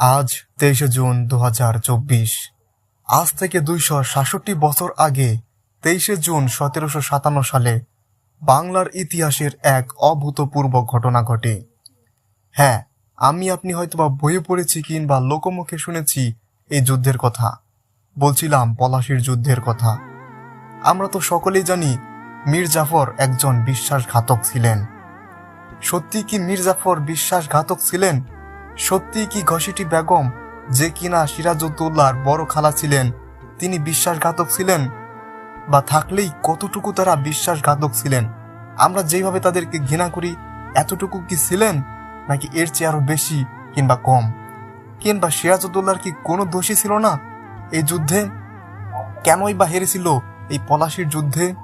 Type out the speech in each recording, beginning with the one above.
আজ তেইশে জুন দু হাজার চব্বিশ। আজ থেকে দুইশো সাতষট্টি বছর আগে তেইশে জুন সতেরোশো সাতান্ন সালে বাংলার ইতিহাসের এক অভূতপূর্ব ঘটনা ঘটে। হ্যাঁ আমি আপনি হয়তোবা বইয়ে পড়েছি কিংবা লোকমুখে শুনেছি এই যুদ্ধের কথা। বলছিলাম পলাশির যুদ্ধের কথা। আমরা তো সকলেই জানি মীর জাফর একজন বিশ্বাসঘাতক ছিলেন। সত্যি কি মীর জাফর বিশ্বাসঘাতক ছিলেন? সত্যি কি ঘসিটি বেগম যে কিনা সিরাজউদ্দৌলার বড় খালা ছিলেন, তিনি বিশ্বাসঘাতক ছিলেন? বা থাকলেই কতটুকু তারা বিশ্বাসঘাতক ছিলেন? আমরা যেভাবে তাদেরকে ঘৃণা করি, এতটুকু কি ছিলেন? নাকি এর চেয়ে আরও বেশি কিংবা কম? কিংবা সিরাজউদ্দৌলার কি কোনো দোষী ছিল না এই যুদ্ধে? কেনই বা হেরেছিল এই পলাশির যুদ্ধে?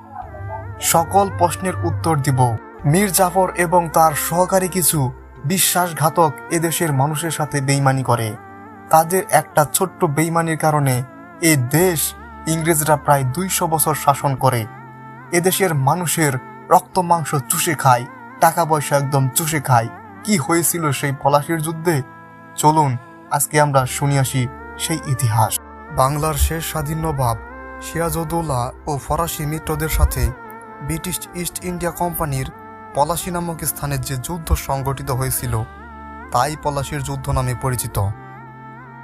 সকল প্রশ্নের উত্তর দিব। মীর জাফর এবং তার সহকারী কিছু বিশ্বাসঘাতক এদেশের মানুষের সাথে বেইমানি করে। তাদের একটা ছোট্ট বেইমানির কারণে এ দেশ ইংরেজরা প্রায় দুইশো বছর শাসন করে। এদেশের মানুষের রক্ত মাংস চুষে খায়, টাকা পয়সা একদম চুষে খায়। কি হয়েছিল সেই পলাশির যুদ্ধে? চলুন, আজকে আমরা শুনি আসি সেই ইতিহাস। বাংলার শেষ স্বাধীন নবাব সিরাজউদ্দৌলা ও ফরাসি মিত্রদের সাথে ব্রিটিশ ইস্ট ইন্ডিয়া কোম্পানির পলাশি নামক স্থানে যে যুদ্ধ সংগঠিত হয়েছিল, তাই পলাশির যুদ্ধ নামে পরিচিত।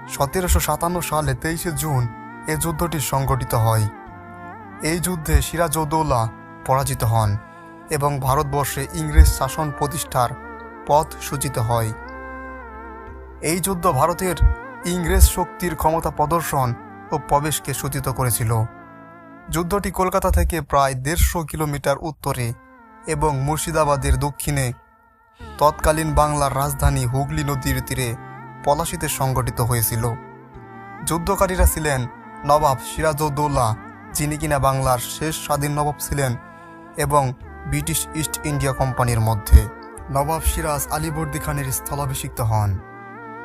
সতেরোশো সাতান্ন সালে তেইশে জুন এ যুদ্ধটি সংগঠিত হয়। এই যুদ্ধে সিরাজউদ্দৌলা পরাজিত হন এবং ভারতবর্ষে ইংরেজ শাসন প্রতিষ্ঠার পথ সূচিত হয়। এই যুদ্ধ ভারতের ইংরেজ শক্তির ক্ষমতা প্রদর্শন ও প্রবেশকে সূচিত করেছিল। যুদ্ধটি কলকাতা থেকে প্রায় দেড়শো কিলোমিটার উত্তরে এবং মুর্শিদাবাদের দক্ষিণে। তৎকালীন বাংলার রাজধানী হুগলি নদীর তীরে পলাশিতে সংগঠিত হয়েছিল। যুদ্ধকারীরা ছিলেন নবাব সিরাজউদ্দৌলা, যিনি কিনা বাংলার শেষ স্বাধীন নবাব ছিলেন এবং ব্রিটিশ ইস্ট ইন্ডিয়া কোম্পানির মধ্যে। নবাব সিরাজ আলীবর্দী খানের স্থলাভিষিক্ত হন।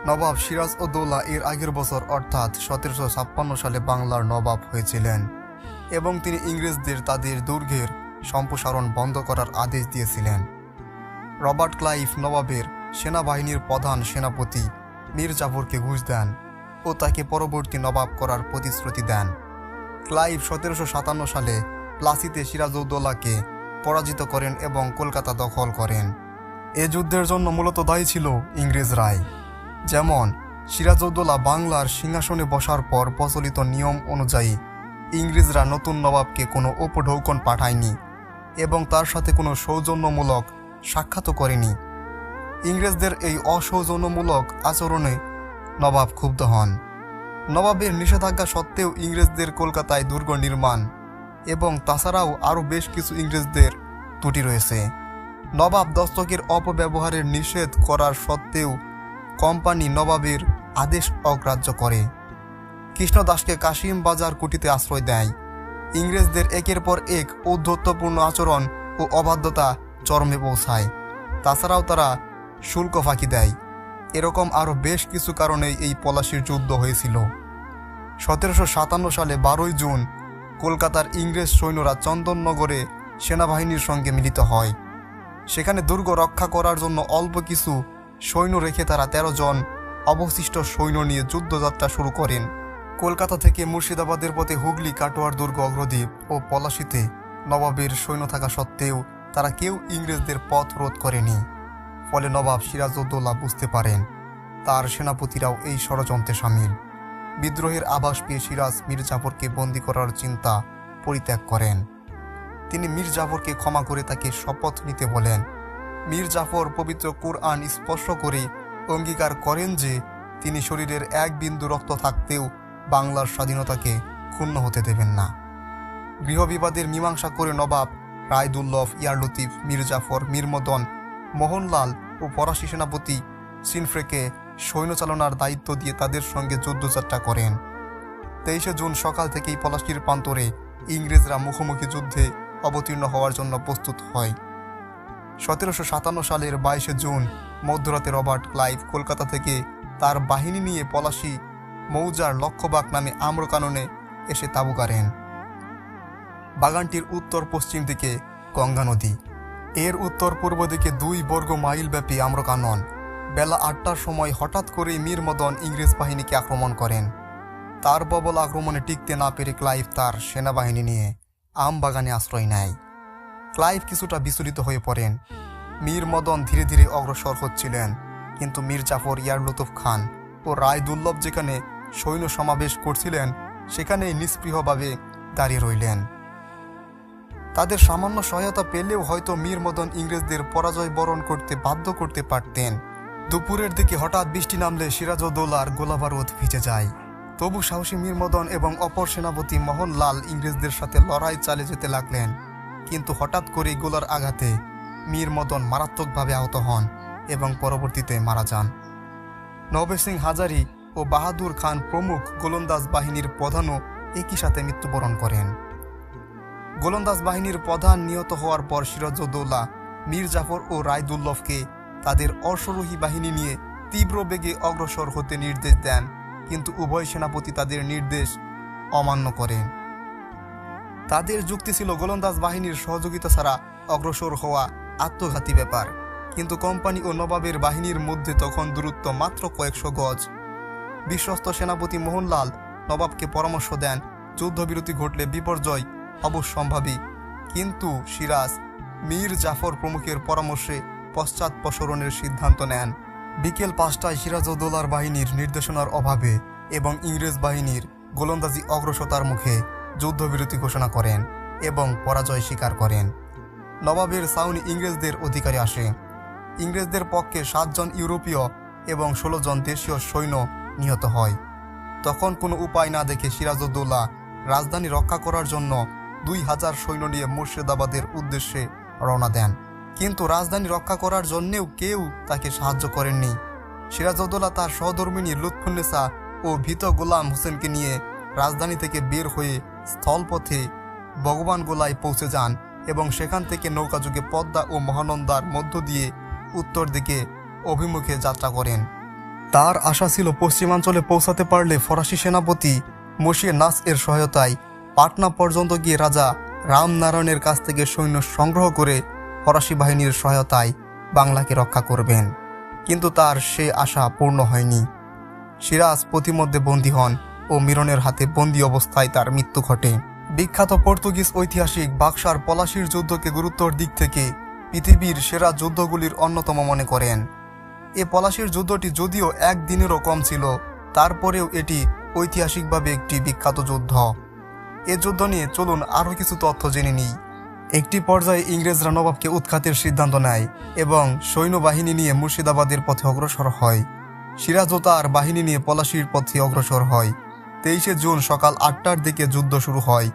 নবাব সিরাজ উদ্দৌলা এর আগের বছর অর্থাৎ সতেরোশো ছাপ্পান্ন সালে বাংলার নবাব হয়েছিলেন এবং তিনি ইংরেজদের তাদের দুর্গের সম্প্রসারণ বন্ধ করার আদেশ দিয়েছিলেন। রবার্ট ক্লাইভ নবাবের সেনাবাহিনীর প্রধান সেনাপতি মীর জাফরকে ঘুষ দেন ও তাকে পরবর্তী নবাব করার প্রতিশ্রুতি দেন। ক্লাইভ সতেরোশো সাতান্ন সালে প্লাসিতে সিরাজউদ্দৌলাকে পরাজিত করেন এবং কলকাতা দখল করেন। এ যুদ্ধের জন্য মূলত দায়ী ছিল ইংরেজরাই যেমন, সিরাজউদ্দৌলা বাংলার সিংহাসনে বসার পর প্রচলিত নিয়ম অনুযায়ী ইংরেজরা নতুন নবাবকে কোনো উপঢৌকন পাঠায়নি। এবং তার সাথে কোনো সৌজন্যমূলক সাক্ষাৎও করেনি। ইংরেজদের এই অসৌজন্যমূলক আচরণে নবাব ক্ষুব্ধ হন। নবাবের নিষেধাজ্ঞা সত্ত্বেও ইংরেজদের কলকাতায় দুর্গ নির্মাণ এবং তাছাড়াও আরও বেশ কিছু ইংরেজদের ত্রুটি রয়েছে। নবাব দস্তকের অপব্যবহারের নিষেধ করার সত্ত্বেও কোম্পানি নবাবের আদেশ অগ্রাহ্য করে। কৃষ্ণদাসকে কাশিম বাজার কুটিতে আশ্রয় দেয়। ইংরেজদের একের পর এক ঔদ্ধত্যপূর্ণ আচরণ ও অবাধ্যতা চরমে পৌঁছায়। তাছাড়াও তারা শুল্ক ফাঁকি দেয়। এরকম আরও বেশ কিছু কারণেই এই পলাশির যুদ্ধ হয়েছিল। সতেরোশো সাতান্ন সালে বারোই জুন কলকাতার ইংরেজ সৈন্যরা চন্দননগরে সেনাবাহিনীর সঙ্গে মিলিত হয়। সেখানে দুর্গ রক্ষা করার জন্য অল্প কিছু সৈন্য রেখে তারা তেরো জন অবশিষ্ট সৈন্য নিয়ে যুদ্ধযাত্রা শুরু করেন। কলকাতা থেকে মুর্শিদাবাদের পথে হুগলি, কাটোয়ার দুর্গ অগ্রদ্বীপ ও পলাশিতে নবাবের সৈন্য থাকা সত্ত্বেও তারা কেউ ইংরেজদের পথ রোধ করেনি। ফলে নবাব সিরাজউদ্দৌলা বুঝতে পারেন, তার সেনাপতিরাও এই ষড়যন্ত্রে সামিল। বিদ্রোহের আভাস পেয়ে সিরাজ মীর জাফরকে বন্দী করার চিন্তা পরিত্যাগ করেন। তিনি মীর জাফরকে ক্ষমা করে তাকে শপথ নিতে বলেন। মীর জাফর পবিত্র কোরআন স্পর্শ করে অঙ্গীকার করেন যে, তিনি শরীরের এক বিন্দু রক্ত থাকতেও বাংলার স্বাধীনতাকে ক্ষুণ্ণ হতে দেবেন না। গৃহবিবাদের মীমাংসা করে নবাব রায়দুল্লভ ইয়ারলতিফ, মীর জাফর, মীর মদন, মোহনলাল ও ফরাসি সেনাপতি সিনফ্রেকে সৈন্য চালনার দায়িত্ব দিয়ে তাদের সঙ্গে যুদ্ধযাত্রা করেন। তেইশে জুন সকাল থেকেই পলাশির প্রান্তরে ইংরেজরা মুখোমুখি যুদ্ধে অবতীর্ণ হওয়ার জন্য প্রস্তুত হয়। সতেরোশো সাতান্ন সালের বাইশে জুন মধ্যরাতে রবার্ট ক্লাইভ কলকাতা থেকে তার বাহিনী নিয়ে পলাশি মৌজার লক্ষ্যবাগ নামে আম্রকাননে এসে তাবু গাড়েন বাগানটির উত্তর পশ্চিম দিকে গঙ্গা নদী। এর উত্তর পূর্ব দিকে দুই বর্গ মাইল ব্যাপী আম্রকানন। বেলা আটটার সময় হঠাৎ করে মীর মদন ইংরেজ বাহিনীকে আক্রমণ করেন। তার প্রবল আক্রমণে টিকতে না পেরে ক্লাইভ তার সেনাবাহিনী নিয়ে আম বাগানে আশ্রয় নেয়। ক্লাইভ কিছুটা বিচলিত হয়ে পড়েন। মীর মদন ধীরে ধীরে অগ্রসর হচ্ছিলেন। কিন্তু মীর জাফর ইয়ারলুতুফ খান ও রায় দুর্লভ যেখানে সৈন্য সমাবেশ করছিলেন, সেখানেই নিষ্পৃহভাবে দাঁড়িয়ে রইলেন। তাদের সামান্য সহায়তা পেলেও হয়তো মীর মদন ইংরেজদের পরাজয় বরণ করতে বাধ্য করতে পারতেন। দুপুরের দিকে হঠাৎ বৃষ্টি নামলে সিরাজউদ্দৌলার গোলাবারুদ ভিজে যায়। তবু সাহসী মীর মদন এবং অপর সেনাপতি মোহনলাল ইংরেজদের সাথে লড়াই চালিয়ে যেতে লাগলেন। কিন্তু হঠাৎ করে গোলার আঘাতে মীর মদন মারাত্মকভাবে আহত হন এবং পরবর্তীতে মারা যান। নবে সিং হাজারি ও বাহাদুর খান প্রমুখ গোলন্দাজ বাহিনীর প্রধানও একই সাথে মৃত্যুবরণ করেন। গোলন্দাজ বাহিনীর প্রধান নিহত হওয়ার পর সিরাজউদ্দৌলা মীর জাফর ও রায়দুল্লভকে তাদের অশ্বরোহী বাহিনী নিয়ে তীব্র বেগে অগ্রসর হতে নির্দেশ দেন, কিন্তু উভয় সেনাপতি তাদের নির্দেশ অমান্য করেন। তাদের যুক্তি ছিল গোলন্দাজ বাহিনীর সহযোগিতা ছাড়া অগ্রসর হওয়া আত্মঘাতী ব্যাপার, কিন্তু কোম্পানি ও নবাবের বাহিনীর মধ্যে তখন দূরত্ব মাত্র কয়েকশো গজ। বিশ্বস্ত সেনাপতি মোহনলাল নবাবকে পরামর্শ দেন, যুদ্ধবিরতি ঘটলে বিপর্যয় অবশ্যম্ভাবী কিন্তু সিরাজ, মীর জাফর প্রমুখের পরামর্শে পশ্চাৎপসরণের সিদ্ধান্ত নেন। বিকেল পাঁচটায় সিরাজউদ্দৌলার বাহিনীর নির্দেশনার অভাবে এবং ইংরেজ বাহিনীর গোলন্দাজি অগ্রসতার মুখে যুদ্ধবিরতি ঘোষণা করেন এবং পরাজয় স্বীকার করেন। নবাবের সাউনি ইংরেজদের অধিকারে আসে। ইংরেজদের পক্ষে সাতজন ইউরোপীয় এবং ষোলো জন দেশীয় সৈন্য নিহত হয়। তখন কোনো উপায় না দেখে সিরাজউদ্দৌলা রাজধানী রক্ষা করার জন্য দুই হাজার সৈন্য নিয়ে মুর্শিদাবাদের উদ্দেশ্যে রওনা দেন। কিন্তু রাজধানী রক্ষা করার জন্যেও কেউ তাকে সাহায্য করেননি। সিরাজউদ্দৌলা তার সহধর্মিনী লুৎফুন্নেসা ও ভীত গোলাম হোসেনকে নিয়ে রাজধানী থেকে বের হয়ে স্থলপথে ভগবান গোলায় পৌঁছে যান এবং সেখান থেকে নৌকাযুগে পদ্মা ও মহানন্দার মধ্য দিয়ে উত্তর দিকে অভিমুখে যাত্রা করেন। তার আশা ছিল পশ্চিমাঞ্চলে পৌঁছাতে পারলে ফরাসি সেনাপতি মসিয়ে নাস এর সহায়তায় পাটনা পর্যন্ত গিয়ে রাজা রামনারায়ণের কাছ থেকে সৈন্য সংগ্রহ করে ফরাসি বাহিনীর সহায়তায় বাংলাকে রক্ষা করবেন। কিন্তু তার সে আশা পূর্ণ হয়নি। সিরাজ প্রতিমধ্যে বন্দী হন ও মিরনের হাতে বন্দী অবস্থায় তার মৃত্যু ঘটে। বিখ্যাত পর্তুগিজ ঐতিহাসিক বাক্সার পলাশির যুদ্ধকে গুরুত্বর দিক থেকে পৃথিবীর সেরা যুদ্ধগুলির অন্যতম মনে করেন। এ পলাশির যুদ্ধটি যদিও একদিনেরও কম ছিল, তারপরেও এটি ঐতিহাসিকভাবে একটি বিখ্যাত যুদ্ধ। এ যুদ্ধ নিয়ে চলুন আরও কিছু তথ্য জেনে নিই। একটি পর্যায়ে ইংরেজরা নবাবকে উৎখাতের সিদ্ধান্ত নেয় এবং সৈন্যবাহিনী নিয়ে মুর্শিদাবাদের পথে অগ্রসর হয়। সিরাজও তার বাহিনী নিয়ে পলাশির পথে অগ্রসর হয়। তেইশে জুন সকাল আটটার দিকে যুদ্ধ শুরু হয়।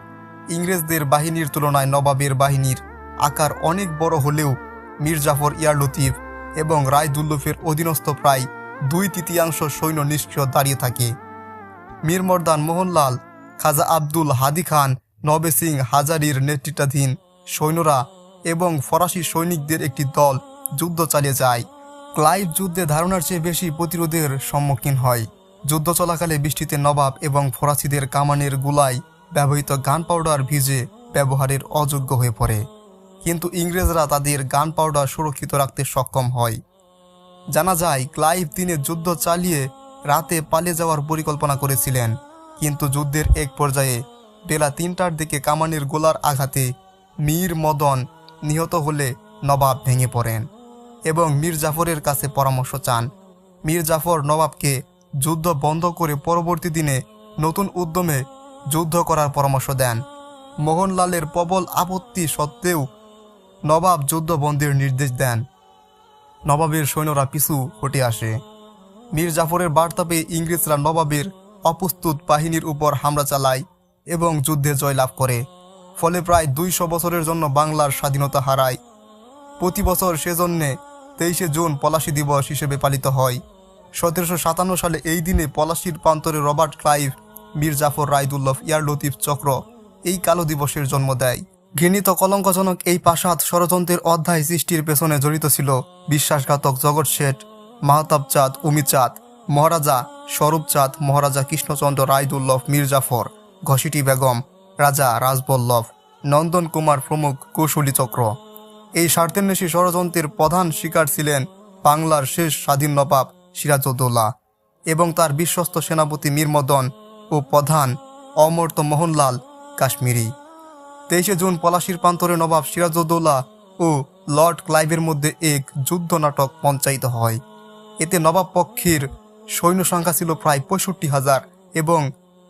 ইংরেজদের বাহিনীর তুলনায় নবাবের বাহিনীর আকার অনেক বড় হলেও মীর জাফর ইয়ার লতিফ এবং রায় দুল্লুফের অধীনস্থ প্রায় দুই তৃতীয়াংশ সৈন্য নিষ্ক্রিয় দাঁড়িয়ে থাকে। মীর মর্দান মোহনলাল, খাজা আব্দুল হাদি খান, নবে সিং হাজারির নেতৃত্বাধীন সৈন্যরা এবং ফরাসি সৈনিকদের একটি দল যুদ্ধ চালিয়ে যায়। ক্লাইভ যুদ্ধে ধারণার চেয়ে বেশি প্রতিরোধের সম্মুখীন হয়। যুদ্ধ চলাকালে বৃষ্টিতে নবাব এবং ফরাসিদের কামানের গুলায় ব্যবহৃত গান পাউডার ভিজে ব্যবহারের অযোগ্য হয়ে পড়ে। ইংরেজরা তাদের গান পাউডার সুরক্ষিত রাখতে সক্ষম হয়। জানা যায়, ক্লাইভ দিনে যুদ্ধ চালিয়ে রাতে পালিয়ে যাওয়ার পরিকল্পনা করেছিলেন, কিন্তু যুদ্ধের এক পর্যায়ে বেলা তিনটার দিকে কামানের গোলার আঘাতে মীর মদন নিহত হলে নবাব ভেঙে পড়েন এবং মীর জাফরের কাছে পরামর্শ চান। মীর জাফর নবাবকে যুদ্ধ বন্ধ করে পরবর্তী দিনে নতুন উদ্যমে যুদ্ধ করার পরামর্শ দেন। মোহনলালের প্রবল আপত্তি সত্ত্বেও নবাব যুদ্ধবন্দির নির্দেশ দেন। নবাবের সৈন্যরা পিছু হটে আসে। মীর জাফরের বার্তা পেয়ে ইংরেজরা নবাবের অপ্রস্তুত বাহিনীর উপর হামলা চালায় এবং যুদ্ধে জয়লাভ করে। ফলে প্রায় দুইশো বছরের জন্য বাংলার স্বাধীনতা হারায়। প্রতি বছর সেজন্যে তেইশে জুন পলাশী দিবস হিসেবে পালিত হয়। সতেরোশো সাতান্ন সালে এই দিনে পলাশির প্রান্তরে রবার্ট ক্লাইভ, মীর জাফর রায়দুল্লভ ইয়ার লতিফ চক্র এই কালো দিবসের জন্ম দেয়। ঘৃণিত কলঙ্কজনক এই প্রাসাদ ষড়যন্ত্রের অধ্যায় সৃষ্টির পেছনে জড়িত ছিল বিশ্বাসঘাতক জগৎ শেঠ মাহতাব চাঁদ উমি চাঁদ মহারাজা স্বরূপ চাঁদ মহারাজা কৃষ্ণচন্দ্র রায়দুল্লভ মীর জাফর ঘসিটি বেগম, রাজা রাজবল্লভ, নন্দন কুমার প্রমুখ কৌশলী চক্র। এই স্বার্থান্বেষী ষড়যন্ত্রের প্রধান শিকার ছিলেন বাংলার শেষ স্বাধীন নবাব সিরাজউদ্দৌলা এবং তার বিশ্বস্ত সেনাপতি মীর মদন ও প্রধান অমর্ত্য মোহনলাল কাশ্মীরি। তেইশে জুন পলাশির প্রান্তরে নবাব সিরাজউদ্দৌলা ও লর্ড ক্লাইভের মধ্যে এক যুদ্ধ নাটক মঞ্চায়িত হয়। এতে নবাব পক্ষের সৈন্য সংখ্যা ছিল প্রায় পঁয়ষট্টি হাজার এবং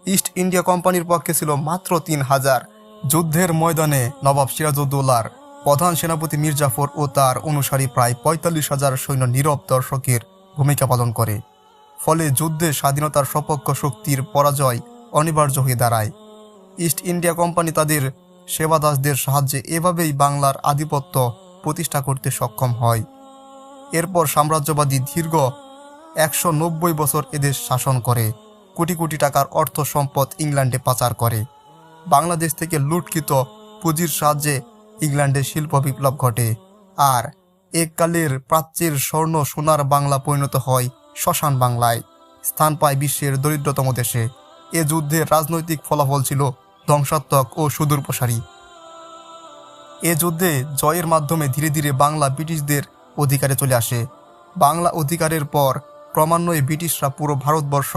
ইস্ট ইন্ডিয়া কোম্পানির পক্ষে ছিল মাত্র তিন হাজার। যুদ্ধের ময়দানে নবাব সিরাজউদ্দৌলার প্রধান সেনাপতি মীর জাফর ও তার অনুসারী প্রায় পঁয়তাল্লিশ হাজার সৈন্য নীরব দর্শকের ভূমিকা পালন করে। ফলে যুদ্ধে স্বাধীনতার সপক্ষ শক্তির পরাজয় অনিবার্য হয়ে দাঁড়ায়। ইস্ট ইন্ডিয়া কোম্পানি তাদের সেবাদাসদের সাহায্যে এভাবেই বাংলার আধিপত্য প্রতিষ্ঠা করতে সক্ষম হয়। এরপর সাম্রাজ্যবাদী দীর্ঘ একশো নব্বই বছর এদেশ শাসন করে, কোটি কোটি টাকার অর্থ সম্পদ ইংল্যান্ডে পাচার করে। বাংলাদেশ থেকে লুটকৃত পুঁজির সাহায্যে ইংল্যান্ডে শিল্প বিপ্লব ঘটে আর এককালের প্রাচ্যের স্বর্ণ সোনার বাংলা পরিণত হয় শ্মশান বাংলায়। স্থান পায় বিশ্বের দরিদ্রতম দেশে। এ যুদ্ধের রাজনৈতিক ফলাফল ছিল ধ্বংসাত্মক ও সুদূরপ্রসারী এ যুদ্ধে জয়ের মাধ্যমে ধীরে ধীরে বাংলা ব্রিটিশদের অধিকারে চলে আসে। বাংলা অধিকারের পর ক্রমান্বয়ে ব্রিটিশরা পুরো ভারতবর্ষ,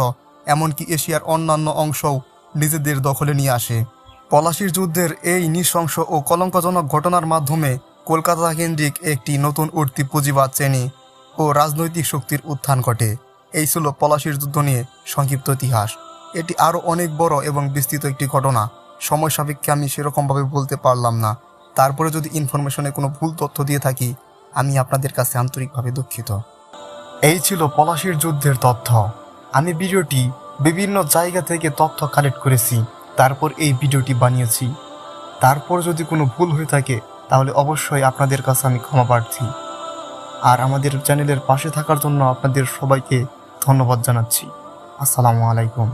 এমনকি এশিয়ার অন্যান্য অংশও নিজেদের দখলে নিয়ে আসে। পলাশির যুদ্ধের এই নৃশংস ও কলঙ্কজনক ঘটনার মাধ্যমে কলকাতা কেন্দ্রিক একটি নতুন উঠতি পুঁজিবাদ শ্রেণি ও রাজনৈতিক শক্তির উত্থান ঘটে। এই ছিল পলাশির যুদ্ধ নিয়ে সংক্ষিপ্ত ইতিহাস। এটি আরও অনেক বড় এবং বিস্তৃত একটি ঘটনা। সময় সাপেক্ষে আমি সেরকমভাবে বলতে পারলাম না। তারপরে যদি ইনফরমেশনে কোনো ভুল তথ্য দিয়ে থাকি, আমি আপনাদের কাছে আন্তরিকভাবে দুঃখিত। এই ছিল পলাশির যুদ্ধের তথ্য। আমি ভিডিওটি বিভিন্ন জায়গা থেকে তথ্য কালেক্ট করেছি, তারপর এই ভিডিওটি বানিয়েছি। তারপর যদি কোনো ভুল হয়ে থাকে, তাহলে অবশ্যই আপনাদের কাছে আমি ক্ষমা প্রার্থী। আর আমাদের চ্যানেলের পাশে থাকার জন্য আপনাদের সবাইকে ধন্যবাদ জানাচ্ছি। আসসালামু আলাইকুম।